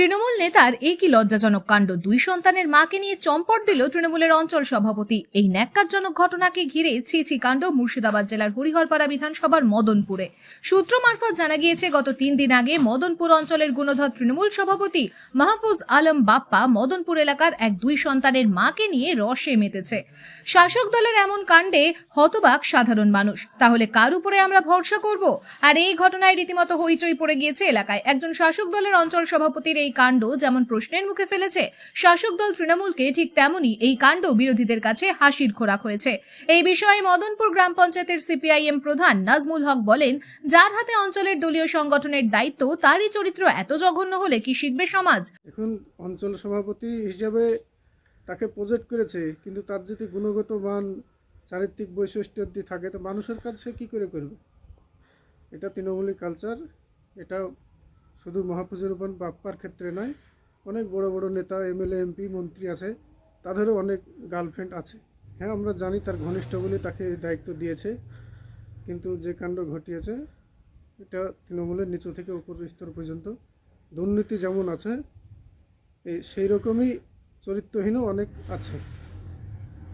তৃণমূল নেতার এই কি লজ্জাজনক কাণ্ড। দুই সন্তানের মাকে নিয়ে চম্পট দিল তৃণমূলের অঞ্চল সভাপতি। এই ন্যাক্কারজনক ঘটনাকে ঘিরে ছি কাণ্ড মুর্শিদাবাদ জেলার হরিহরপাড়া বিধানসভার মদনপুরে। সূত্র মারফত জানা গিয়েছে, গত তিন দিন আগে মদনপুর অঞ্চলের গুণধর তৃণমূল সভাপতি মাহফুজ আলম বাপ্পা মদনপুর এলাকার এক দুই সন্তানের মাকে নিয়ে রসে মেতেছে। শাসক দলের এমন কাণ্ডে হতবাক সাধারণ মানুষ। তাহলে কার উপরে আমরা ভরসা করব? আর এই ঘটনায় রীতিমতো হইচই পড়ে গিয়েছে এলাকায়। একজন শাসক দলের অঞ্চল সভাপতির এই কাণ্ড যেমন প্রশ্নের মুখে ফেলেছে, শাসক দল তৃণমূলকে ঠিক তেমনই এই কাণ্ড বিরোধীদের কাছে হাসির খোরাক হয়েছে। এই বিষয়ে মদনপুর গ্রাম পঞ্চায়েতের সিপিআইএম প্রধান নাজমুল হক বলেন, যার হাতে অঞ্চলের দলীয় সংগঠনের দায়িত্ব, তারই চরিত্র এত জঘন্য হলে কি শিখবে সমাজ? এখন অঞ্চল সভাপতি হিসাবে তাকে প্রজেক্ট করেছে, কিন্তু তার যদি গুণগত মান, চারিত্রিক বৈশিষ্ট্য যদি থাকে, তো মানুষের কাজ সে কী করে করবে? এটা তৃণমূলী কালচার এটা শুধু মহাপুজোর উপর বাপ্পার ক্ষেত্রে নয়, অনেক বড় বড় নেতা, এমএলএ, এমপি, মন্ত্রী আছে, তাদেরও অনেক গার্লফ্রেন্ড আছে। হ্যাঁ আমরা জানি তার ঘনিষ্ঠ বলে তাকে দায়িত্ব দিয়েছে, কিন্তু যে কাণ্ড ঘটিয়েছে, এটা তৃণমূলের নিচু থেকে উপর স্তর পর্যন্ত, দুর্নীতি যেমন আছে এই সেই রকমই চরিত্রহীনও অনেক আছে।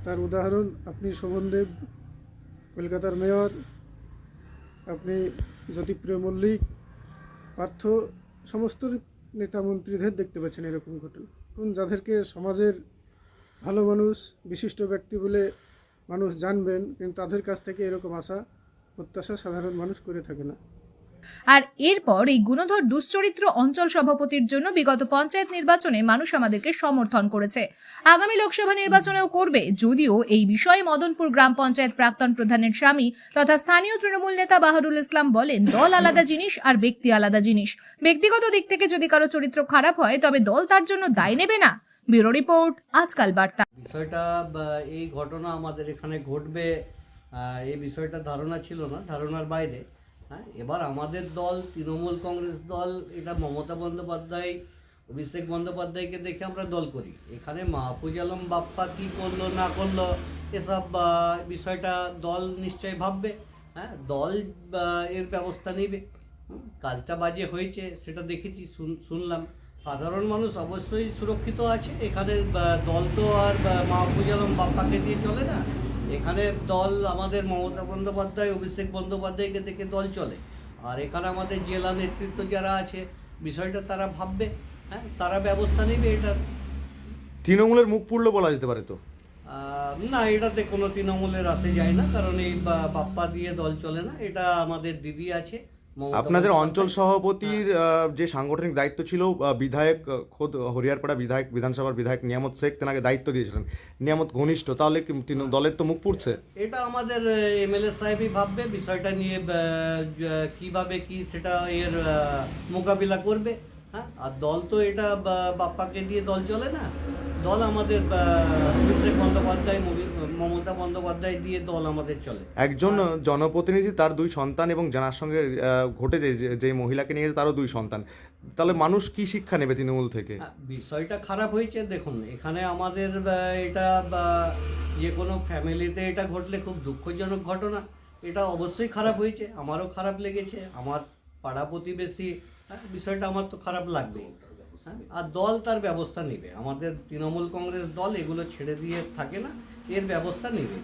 তার উদাহরণ, আপনি শোভনদেব কলকাতার মেয়র, আপনি জ্যোতিপ্রিয় মল্লিক পার্থ সমস্ত নেতা মন্ত্রীদের দেখতে পাচ্ছেন এরকম ঘটনা। কোন যাদেরকে সমাজের ভালো মানুষ, বিশিষ্ট ব্যক্তি বলে মানুষ জানবেন, কিন্তু তাদের কাছ থেকে এরকম আশা, প্রত্যাশা সাধারণ মানুষ করে থাকে না। আর এরপর এই গুণধর দুশ্চরিত্র অঞ্চল সভাপতির জন্য বিগত পঞ্চায়েত নির্বাচনে মানুষ আমাদেরকে সমর্থন করেছে। আগামী লোকসভা নির্বাচনেও করবে, যদিও এই বিষয়ে মদনপুর গ্রাম পঞ্চায়েত প্রাক্তন প্রধানের স্বামী তথা স্থানীয় তৃণমূল নেতা বাহারুল ইসলাম বলেন, দল আলাদা জিনিস আর ব্যক্তি আলাদা জিনিস। ব্যক্তিগত দিক থেকে যদি কারও চরিত্র খারাপ হয়, তবে দল তার জন্য দায় নেবে না। ব্যুরো রিপোর্ট, আজকাল বার্তা। বিষয়টা এই ঘটনা আমাদের এখানে ঘটবে এই বিষয়টা ধারণা ছিল না, ধারণার বাইরে। হ্যাঁ এবার আমাদের দল, তৃণমূল কংগ্রেস দল, এটা মমতা বন্দ্যোপাধ্যায়, অভিষেক বন্দ্যোপাধ্যায়কে দেখে আমরা দল করি। এখানে মাহফুজ আলম বাপ্পা কী করল, না করল, এসব বিষয়টা দল নিশ্চয়ই ভাববে হ্যাঁ দল এর ব্যবস্থা নেবে। কাজটা বাজে হয়েছে, সেটা দেখেছি, শুন- শুনলাম। সাধারণ মানুষ অবশ্যই সুরক্ষিত আছে, এখানে দল তো আর মাহফুজ আলম বাপ্পাকে দিয়ে চলে না। এখানে দল আমাদের মমতা বন্দ্যোপাধ্যায় অভিষেক বন্দ্যোপাধ্যায়কে দেখে দল চলে। আর এখানে আমাদের জেলা নেতৃত্ব যারা আছে বিষয়টা তারা ভাববে হ্যাঁ তারা ব্যবস্থা নেবে এটার তৃণমূলের মুখ পুড়লো বলা যেতে পারে তো? না এটাতে কোনো তৃণমূলের আসে যায় না কারণ এই বাপ্পা দিয়ে দল চলে না এটা আমাদের দিদি আছে। আপনাদের অঞ্চল সভাপতির যে সাংগঠনিক দায়িত্ব ছিল বিধায়ক খোদ হরিয়ারপাড়া বিধায়ক বিধানসভার বিধায়ক নিয়ামত শেখ তেনাকে দায়িত্ব দিয়েছিলেন। নিয়ামত ঘনিষ্ঠ তাহলে কি তৃণ- দলের তো মুখ পুড়ছে? এটা আমাদের এমএলএ সাহেবই ভাববে বিষয়টা নিয়ে কীভাবে কি সেটা এর মোকাবিলা করবে হ্যাঁ? আর দল তো এটা বাপ্পাকে দিয়ে দল চলে না। দল আমাদের অভিষেক বন্দ্যোপাধ্যায় মমি- মমতা বন্দ্যোপাধ্যায় দিয়ে দল আমাদের চলে। একজন জনপ্রতিনিধি তার দুই সন্তান এবং যার সঙ্গে ঘটেছে যে- যে মহিলাকে নিয়ে তারও দুই সন্তান। তাহলে মানুষ কি শিক্ষা নেবে তৃণমূল থেকে? বিষয়টা খারাপ হয়েছে দেখুন এখানে আমাদের এটা যে কোনো ফ্যামিলিতে এটা ঘটলে খুব দুঃখজনক ঘটনা। এটা অবশ্যই খারাপ হয়েছে আমারও খারাপ লেগেছে আমার পাড়া প্রতিবেশী বিষয়টা আমার তো খারাপ লাগবেই হ্যাঁ, আর দল তার ব্যবস্থা নেবে। আমাদের তৃণমূল কংগ্রেস দল এগুলো ছেড়ে দিয়ে থাকে না। এর ব্যবস্থা নেবে।